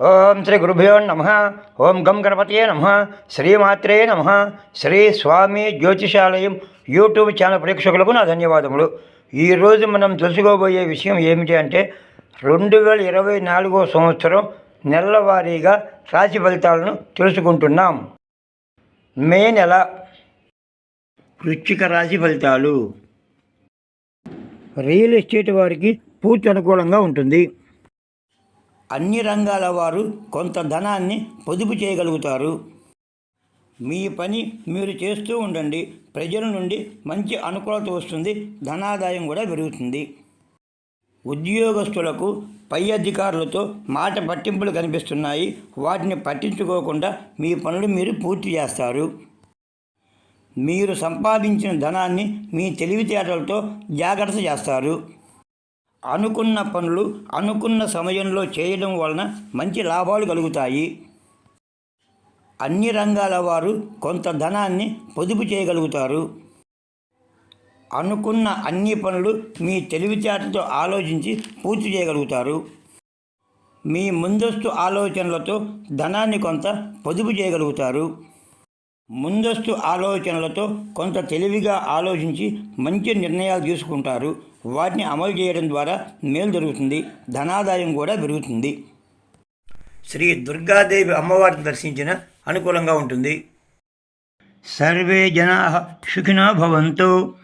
ఓం శ్రీ గురుభ్యో నమ. ఓం గం గణపతియే నమ. శ్రీమాత్రే నమ. శ్రీ స్వామి జ్యోతిషాలయం యూట్యూబ్ ఛానల్ ప్రేక్షకులకు నా ధన్యవాదములు. ఈరోజు మనం తెలుసుకోబోయే విషయం ఏమిటి అంటే రెండు వేల ఇరవై నాలుగో సంవత్సరం నెలవారీగా రాశి ఫలితాలను తెలుసుకుంటున్నాం. మే నెల. వృచ్చిక రాశి ఫలితాలు. రియల్ ఎస్టేట్ వారికి పూర్తి అనుకూలంగా ఉంటుంది. అన్ని రంగాల వారు కొంత ధనాన్ని పొదుపు చేయగలుగుతారు. మీ పని మీరు చేస్తూ ఉండండి. ప్రజల నుండి మంచి అనుకూలత వస్తుంది. ధనాదాయం కూడా పెరుగుతుంది. ఉద్యోగస్తులకు పై అధికారులతో మాట పట్టింపులు కనిపిస్తున్నాయి. వాటిని పట్టించుకోకుండా మీ పనులు మీరు పూర్తి చేస్తారు. మీరు సంపాదించిన ధనాన్ని మీ తెలివితేటలతో జాగ్రత్త చేస్తారు. అనుకున్న పనులు అనుకున్న సమయంలో చేయడం వలన మంచి లాభాలు కలుగుతాయి. అన్ని రంగాల వారు కొంత ధనాన్ని పొదుపు చేయగలుగుతారు. అనుకున్న అన్ని పనులు మీ తెలివితేటతో ఆలోచించి పూర్తి చేయగలుగుతారు. మీ ముందస్తు ఆలోచనలతో ధనాన్ని కొంత పొదుపు చేయగలుగుతారు. ముందస్తు ఆలోచనలతో కొంత తెలివిగా ఆలోచించి మంచి నిర్ణయాలు తీసుకుంటారు. వాటిని అమలు చేయడం ద్వారా మేలు జరుగుతుంది. ధనాదాయం కూడా పెరుగుతుంది. శ్రీ దుర్గాదేవి అమ్మవారిని దర్శించిన అనుకూలంగా ఉంటుంది. సర్వే జనా సుఖినో భవంతు.